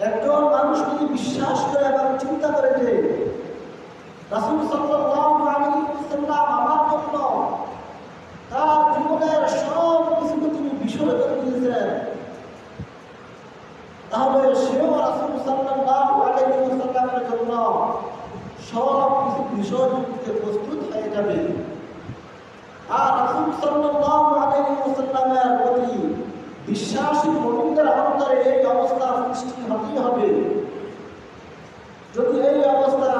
একজন মানুষ যদি বিশ্বাস করে এবং চিন্তা করে যে আমার জন্য তার জীবনের সব কিছুকে তিনি বিসর্জন করে দিয়েছেন তাহলে সেও রাসূল ওয়াসাল্লামের জন্য সব কিছু দিতে প্রস্তুত হয়ে যাবে। আর রাসূল আলাইহি ওয়াসাল্লামের প্রতি বিশ্বাসী মুমিনদের অন্তরে এই অবস্থা সৃষ্টি হতেই হবে যদি এই অবস্থা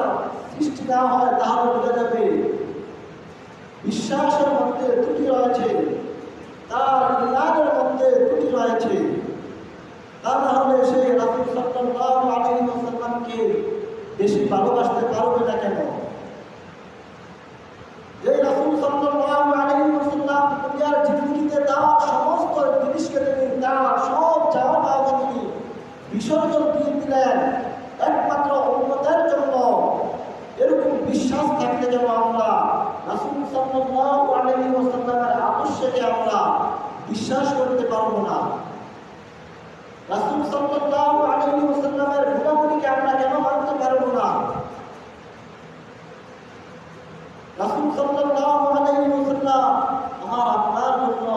না হয়, তাহলে বোঝা যাবে বিশ্বাসের মধ্যে ত্রুটি রয়েছে, তার ইলাজের মধ্যে ত্রুটি রয়েছে। তা না হলে সে রাসূল সাল্লাল্লাহু আলাইহি ওয়াসাল্লামকে বেশি রাসূল সাল্লাল্লাহু আলাইহি ওয়াসাল্লাম আমার আপনার জন্য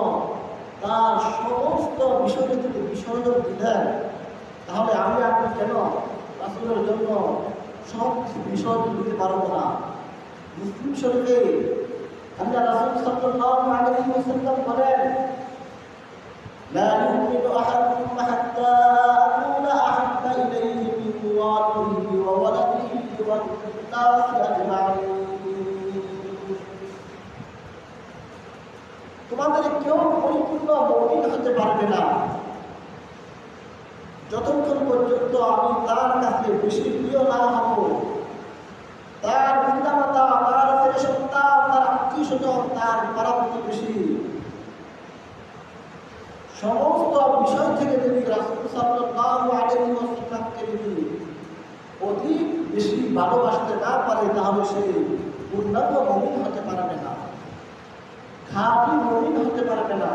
তার সমস্ত বিষয়কে যদি বিসর্জন দিলেন তাহলে আমি আপনি কেন রাসূলের জন্য সব কিছু বিসর্জন দিতে পারবো না মুসলিম শরীফে আল্লাহ রাসূল সাল্লাল্লাহু আলাইহি ওয়াসাল্লাম বলেন لا يؤمن أحدكم حتى أكون أحب إليه من والده وولده والناس أجمعين তোমাদের কেউ পরিপূর্ণ মৌলিক হতে পারবে না। যতক্ষণ পর্যন্ত আমি তার কাছে বেশি প্রিয় না হব, তার পিতামাতা, তার সন্তান, তার আত্মীয় স্বজন, তার পাড়া প্রতিবেশী সমস্ত বিষয় থেকে যদি রাসূল আলাইহি ওয়াসাল্লামকে যদি অধিক বেশি ভালোবাসতে না পারে, তাহলে সে পূর্ণাঙ্গ মুমিন হতে পারবে না। খাঁটি মুমিন হতে পারবে না।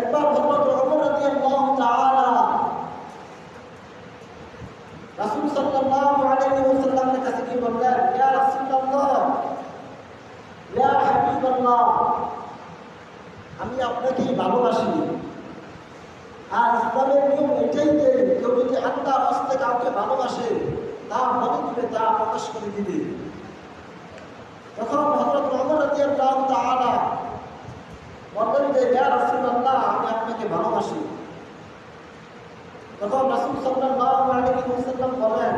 একবার হযরত ওমর রাদিয়াল্লাহু তাআলা রাসূল সাল্লাল্লাহু আলাইহি ওয়াসাল্লামের কাছে গিয়ে বললেন, ইয়া রাসূলুল্লাহ, ইয়া হাবিবাল্লাহ, আমি আপনাকেই ভালোবাসি। আর ইসলামের নিয়ম এটাই যে কেউ যদি আল্লাহর হস্তে কাউকে ভালোবাসে তা বলে দিবে তা প্রকাশ করে দিবে। তখন হজরত রাদিয়াল্লাহু তাআলা বললেন যে আমি আপনাকে ভালোবাসি। তখন রাসূল সাল্লাল্লাহু আলাইহি ওয়াসাল্লাম বলেন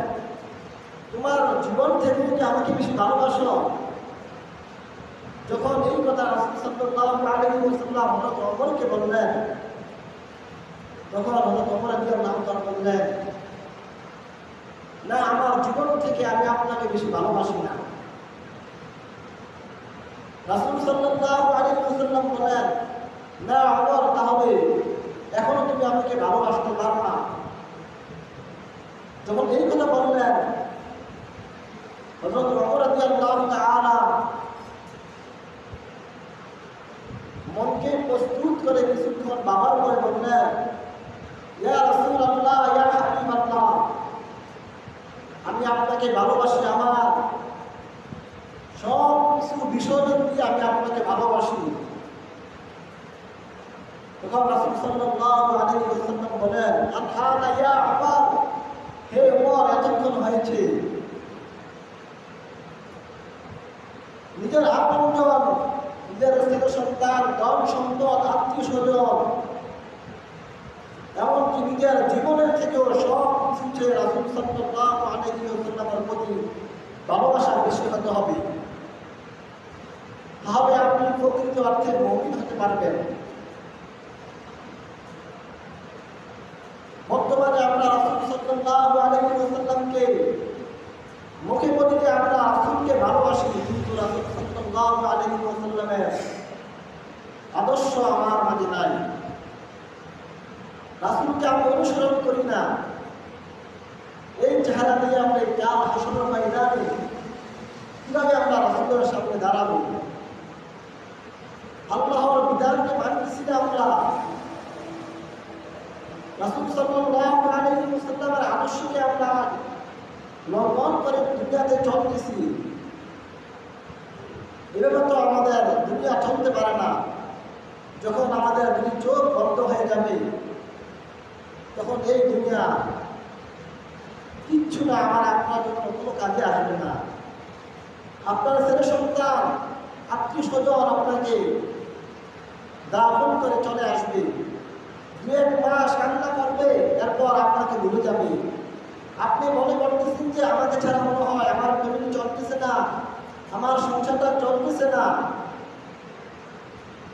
তোমার জীবন থেকে কি আমাকে বেশি ভালোবাসো? যখন এই কথা রাসূল সাল্লাল্লাহু আলাইহি ওয়াসাল্লাম হযরত বললেন, তখন হযরত ওমর রাদিয়াল্লাহু তাআলা বললেন, না, আমার জীবন থেকে আমি আপনাকে বেশি ভালোবাসি না। রাসূল সাল্লাল্লাহু আলাইহি ওয়াসাল্লাম বলেন, না ওমর তাহলে এখনও তুমি আমাকে ভালোবাসতে পারো না। যখন এই কথা বললেন, হযরত ওমর রাদিয়াল্লাহু মনকে প্রস্তুত করে কিছুক্ষণ বাবার পরে বললেন, ইয়া রাসূলুল্লাহ, ইয়া হাবিবাল্লাহ, আমি আপনাকে ভালোবাসি আমার সব বিসর্জন দিয়ে আমি আপনাকে ভালোবাসি। তখন রাসূল সাল্লাল্লাহু আলাইহি ওয়াসাল্লাম বলেন আনহানা ইয়া আবার হে ওমর এতক্ষণ হয়েছে। নিজের আপনজন, নিজের সন্তান, ধন সম্পদ আত্মীয় স্বজন এমনকি নিজের জীবনের থেকেও সব কিছু রাসূল সাল্লাল্লাহু আলাইহি ওয়াসাল্লামের প্রতি ভালোবাসা বেশি হতে হবে। তাহলে আপনি প্রকৃত অর্থে মৌমিন হতে পারবেন বর্তমানে আমরা রাসূল ওয়াসাল্লামকে মুখে বলি আমরা রাসূলকে ভালোবাসি, কিন্তু রাসূল ওয়াসাল্লামের আদর্শ আমার মাঝে নাই। রাসুলকে আমি অনুসরণ করি না। এই চেহারা দিয়ে আমরা এই কাল হাসনের ময়দানে কীভাবে আমরা রাসূলের সামনে দাঁড়াবো আল্লাহর বিধানকে মানতেছি না আমরা সাল্লাল্লাহু আলাইহি লঙ্ঘন করে দুনিয়াতে এভাবে তো আমাদের দুনিয়া চলতে পারে না। যখন আমাদের দুই চোখ বন্ধ হয়ে যাবে, তখন এই দুনিয়া কিচ্ছু না, আমার আপনার জন্য কোনো কাজে আসবে না। আপনার ছেলে সন্তান, আত্মীয় স্বজন আপনাকে দাফন করে চলে আসবে। দু এক মাস কান্না করবে, এরপর আপনাকে ভুলে যাবে। আপনি মনে করতেছেন যে আমাকে ছাড়া মনে হয় আমার ফ্যামিলি চলতেছে না, আমার সংসারটা চলতেছে না।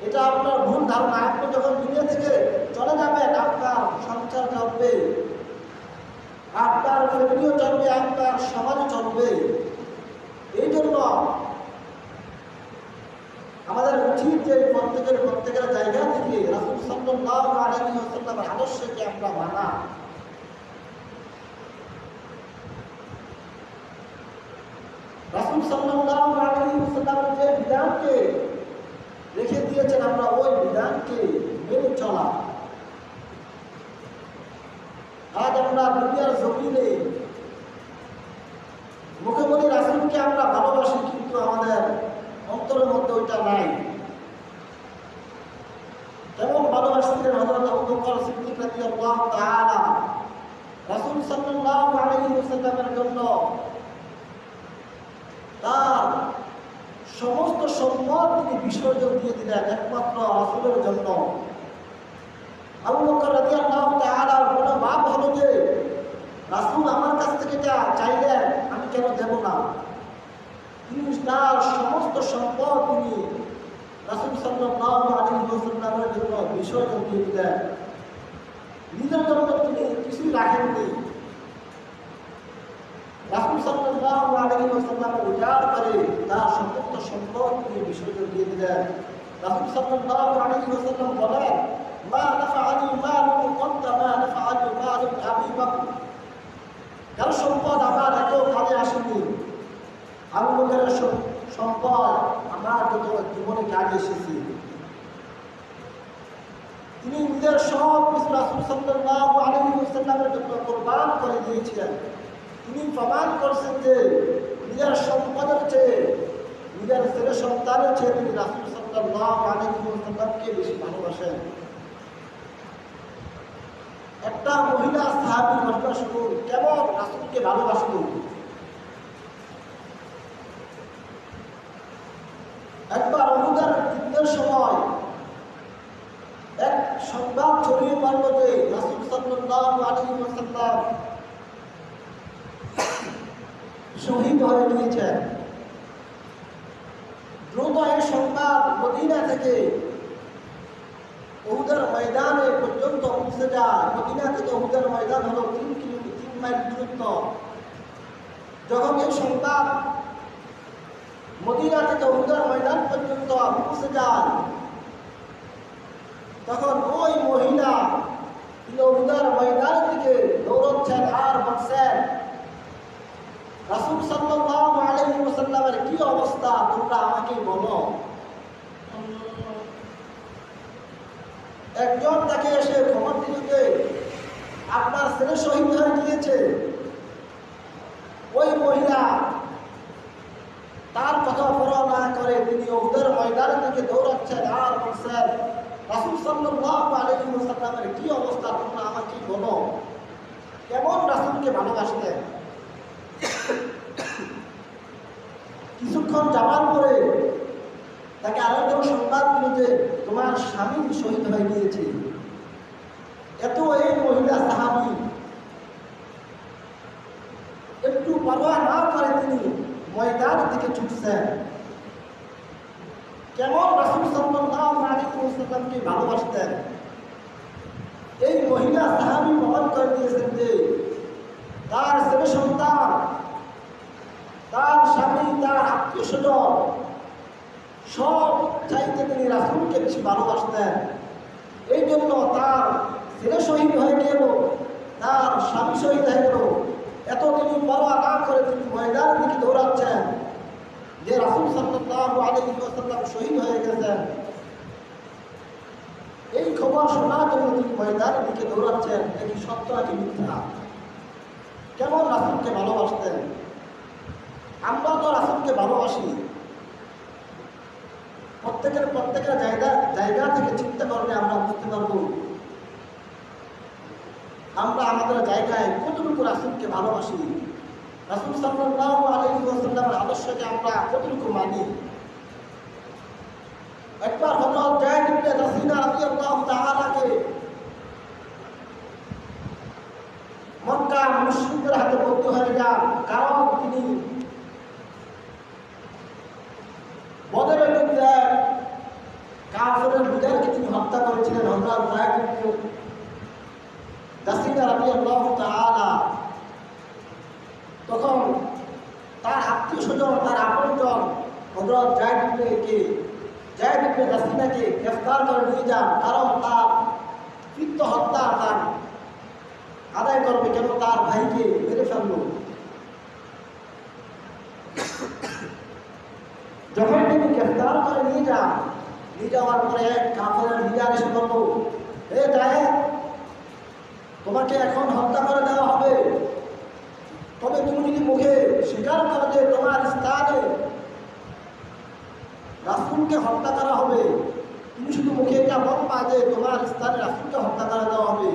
এটা আপনার ভুল ধারণা। আপনি যখন দুনিয়া থেকে চলে যাবেন, আপনার সংসার চলবে, আপনার ফ্যামিলিও চলবে, আপনার সমাজও চলবে। এই জন্য আমাদের উচিত যে প্রত্যেকের প্রত্যেকের জায়গা থেকে রাসুল সাল্লাল্লাহু আলাইহি ওয়াসাল্লামের আদর্শকে আমরা মানা। রাসুল সাল্লাল্লাহু আলাইহি ওয়াসাল্লামের যে বিধানকে রেখে দিয়েছেন আমরা, ওই বিধানকে মেনে চলা। আজ আমরা দুনিয়ার জমিনে মুখে বলি রাসুলকে আমরা ভালোবাসি, কিন্তু আমাদের অন্তরের মধ্যে ওইটা নাই। কেমন ভালোবাসছিলেন হযরত আবু বকর সিদ্দিক রাদিয়াল্লাহু তাআলা। রাসূল সাল্লাল্লাহু আলাইহি ওয়াসাল্লামের জন্য তার সমস্ত সম্পদ তিনি বিসর্জন দিয়ে দিলেন একমাত্র রাসূলের জন্য। আবু বকর রাদিয়াল্লাহু তাআলার কোনো ভাব হলো যে, রাসূল আমার কাছ থেকে যা চাইলেন, আমি কেন দেব না? তার সমস্ত সম্পদ তিনি রাসূল সাল্লাল্লাহু আলাইহি ওয়াসাল্লামের জন্য বিসর্জন দিয়ে দিলেন নিজের জন্য তিনি কিছুই রাখেননি রাসূল সাল্লাল্লাহু আলাইহি ওয়াসাল্লামের উজাড় করে তার সমস্ত সম্পদ তিনি বিসর্জন দিয়ে দিলেন রাসূল সাল্লাল্লাহু আলাইহি ওয়াসাল্লাম বলেন মা নাফআনি মালু কদ্দা মা নাফআনি মালু আবি বকর কারও সম্পদ আমার এত কাজে আসেনি আবু বকরের সম্পদ আমার যত জীবনে কাজে এসেছি। তিনি নিজের সব কিছু রাসূল ওয়াসাল্লামের জন্য করে দিয়েছিলেন। তিনি প্রমাণ করছেন যে নিজের সম্পদের চেয়ে, নিজের ছেলে সন্তানের চেয়ে তিনি রাসূল ওয়াসাল্লামকে বেশি ভালোবাসেন। একটা মহিলা সাহাবী ঘটনা শুনুন কেমন রাসূলকে ভালোবাসতো একবার অনুদার যুদ্ধের সময় এক সংবাদ যে রাসূল সাল্লাল্লাহু আলাইহি ওয়াসাল্লাম শহীদ হয়ে গিয়েছেন। দ্রুত এই সংবাদ মদিনা থেকে উহুদের ময়দানে পর্যন্ত পৌঁছে যায়। মদিনা থেকে উহুদের ময়দান হলো তিন কিলোমিটার তিন মাইল দূরত্ব। যখন এই সংবাদ মদিনা থেকে উহুদের ময়দান পর্যন্ত পৌঁছে যায়। তখন ওই মহিলা তিনি উহুদের ময়দান থেকে দৌড়চ্ছেন আর বলছেন, রাসূল সাল্লাল্লাহু আলাইহি ওয়াসাল্লামের কি অবস্থা? তোমরা আমাকে বলো। একজন তাকে এসে খবর দিল যে আপনার ছেলে শহীদ হয়ে গিয়েছে। ওই মহিলা তার কথা পরোয়া না করে তিনি ওদের ময়দান থেকে দৌড়াচ্ছেন আর বলছেন রাসূল সাল্লাল্লাহু আলাইহি ওয়াসাল্লামের কি অবস্থা, তোমরা আমাকে বলো। কেমন রাসূলকে ভালোবাসতেন কিছুক্ষণ যাওয়ার পরে তাকে আরেকজন সংবাদ দিল যে তোমার স্বামী শহীদ হয়ে গিয়েছে। এত এই মহিলা সাহাবি। একটু পরোয়া না করে তিনি ময়দান থেকে ছুটছেন। কেমন রাসূল সাল্লাল্লাহু আলাইহি ওয়াসাল্লামকে ভালোবাসতেন? এই মহিলা সাহাবি প্রমাণ করে দিয়েছেন যে, তার ছেলে সন্তান, তার স্বামী, তার আত্মীয় স্বজন সব চাইতে তিনি রাসুলকে বেশি ভালোবাসতেন। এই জন্য তার ছেলে শহীদ হয়ে গেল, তার স্বামী শহীদ হয়ে গেল। এত তিনি পরোয়া না করে তিনি ময়দানের দিকে দৌড়াচ্ছেন। যে রাসুল সাল্লাল্লাহু আলাইহি ওয়াসাল্লাম শহীদ হয়ে গেছেন, এই খবর শোনার জন্য তিনি ময়দানের দিকে দৌড়াচ্ছেন, এটি সত্য নাকি মিথ্যা? কেমন রাসুলকে ভালোবাসতেন? আমরা তো রাসুলকে ভালোবাসি। প্রত্যেকের প্রত্যেকের জায়গা জায়গা থেকে চিন্তা করলে আমরা বুঝতে পারব। আমরা আমাদের জায়গায় কতটুকু রাসুলকে ভালোবাসি? রাসুল সাল্লাহ আলহি ওয়াসাল্লামের আদর্শকে আমরা কতটুকু মানি? একবার হজরত জায়দ ইবনে রাসিনা রাদিয়াল্লাহু তাআলাকে মক্কা মুশরিকদের হাতে বন্দী হয়ে যান। কারণ তিনি বদরের যুদ্ধে কাফেরের লিডারকে তিনি হত্যা করেছিলেন। হযরত জায়দ ইবনে রাসিনা রাদিয়াল্লাহু তাআলা তখন তার আত্মীয় স্বজন, তার আপনজন হজরত জায়দ ইবনেকে জায়দ ইবনে রাসিনাকে গ্রেফতার করে নিয়ে যান। কারণ তার কৃত্য হত্যা তার আদায় করবে কেন তার ভাইকে মেরে ফেলল? যখন তিনি গ্রেফতার করে নিয়ে যান, নিয়ে যাওয়ার পরে এক লিডার এসে বলল হে তোমাকে এখন হত্যা করে দেওয়া হবে। তবে তুমি যদি মুখে স্বীকার করো যে তোমার স্থানে রাসুলকে হত্যা করা হবে তুমি শুধু মুখে এটা মত বলবা যে তোমার স্থানে রাসুলকে হত্যা করা দেওয়া হবে।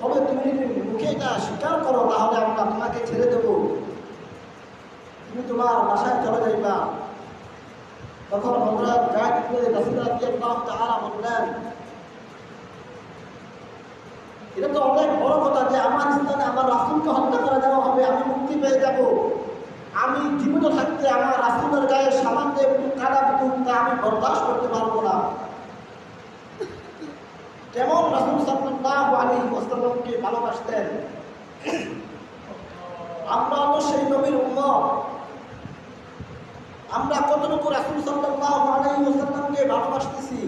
তবে তুমি যদি মুখে এটা স্বীকার করো, তাহলে আমরা তোমাকে ছেড়ে দেব। তুমি তোমার বাসায় চলে যাইবা। তখন হজরত গায়ে দিয়ে রাসুল্লাহ তাহারা বললেন এটা তো অনেক বড় কথা যে আমার স্থানে আমার রাসুলকে হত্যা করে দেওয়া হবে, আমি মুক্তি পেয়ে যাব। আমি জীবিত থাকতে আমার রাসুলের গায়ে সামান্য একটু কাদা বিদ্যুৎ আমি বরদাস্ত করতে পারব না। কেমন রাসুল সাল্লাল্লাহু আলাইহি ওয়াসাল্লামকে ভালোবাসতেন, আমরা তো সেই নবীর উম্মত। আমরা কতটুকু রাসুল সাল্লাল্লাহু আলাইহি ওয়াসাল্লামকে ভালোবাসতেছি?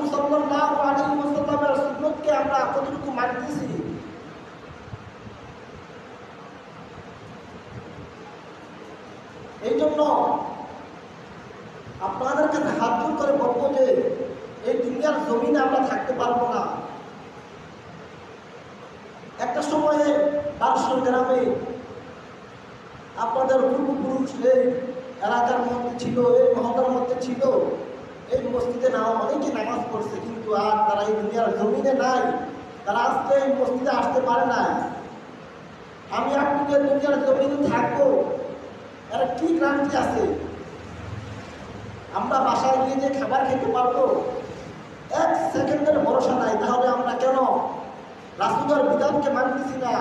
রাসুল সাল্লাল্লাহু আলাইহি ওয়াসাল্লামের সুন্নতকে আমরা কতটুকু মানতেছি এই জন্য আপনাদের কাছে হাত করে বলব যে এই দুনিয়ার জমিনে আমরা থাকতে পারব না। একটা সময়ে বারশোর গ্রামে আপনাদের পূর্বপুরুষ এই এলাকার মধ্যে ছিল, এই মহল্লার মধ্যে ছিল এই মসজিদে না, অনেকে নামাজ পড়ছে, কিন্তু আর তারা এই দুনিয়ার জমিনে নাই। তারা আজকে এই মসজিদে আসতে পারে নাই। আমি আপনি যে দুনিয়ার জমিনে থাকব। এর কি ক্রান্তি আছে? আমরা বাসায় গিয়ে যে খাবার খেতে পারব, এক সেকেন্ডের ভরসা নাই, তাহলে আমরা কেন রাসুলের বিধানকে মানতেছি না?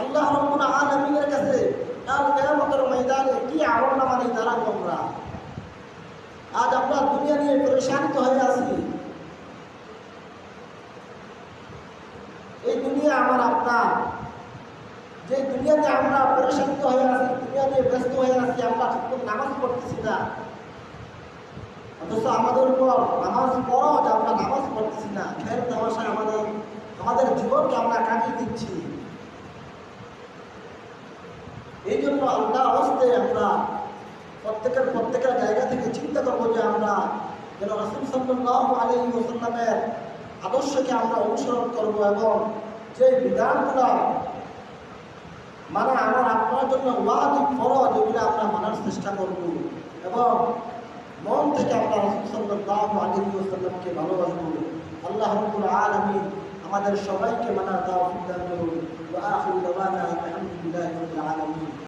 আল্লাহ রব্বুল আলামিনের কাছে কাল কিয়ামতের ময়দানে কি আমল নামা নিয়ে দাঁড়াবো আমরা? আজ আমরা দুনিয়া নিয়ে পরেশানিত হয়ে আছি। এই দুনিয়া আমার আপনার। যে দুনিয়াতে আমরা পরেশানিত হয়ে আছি, দুনিয়া নিয়ে ব্যস্ত হয়ে আছি, আমরা ঠিকমতো নামাজ পড়তেছি না। অথচ আমাদের উপর নামাজ পড়ো যে আমরা নামাজ পড়তেছি না খেল তামাশায় আমাদের আমাদের জীবনকে আমরা কাটিয়ে দিচ্ছি। এই জন্য আল্লাহ হস্তে আমরা প্রত্যেকের প্রত্যেকের জায়গা থেকে চিন্তা করব যে আমরা যেন রসুল সাল্লাহ আলী ওসাল্লামের আদর্শকে আমরা অনুসরণ করব এবং যে বিধানগুলো মানে আমার আপনার জন্য ওয়াজিব, ফরজ, এগুলো আমরা মানার চেষ্টা করব। এবং মন থেকে আমরা রসুল সাল্লাহ আলী ওসাল্লামকে ভালোবাসবো। আল্লাহ আলমী ومن الشريك من أعطاه في وآخر دوانا الحمد لله رب العالمين.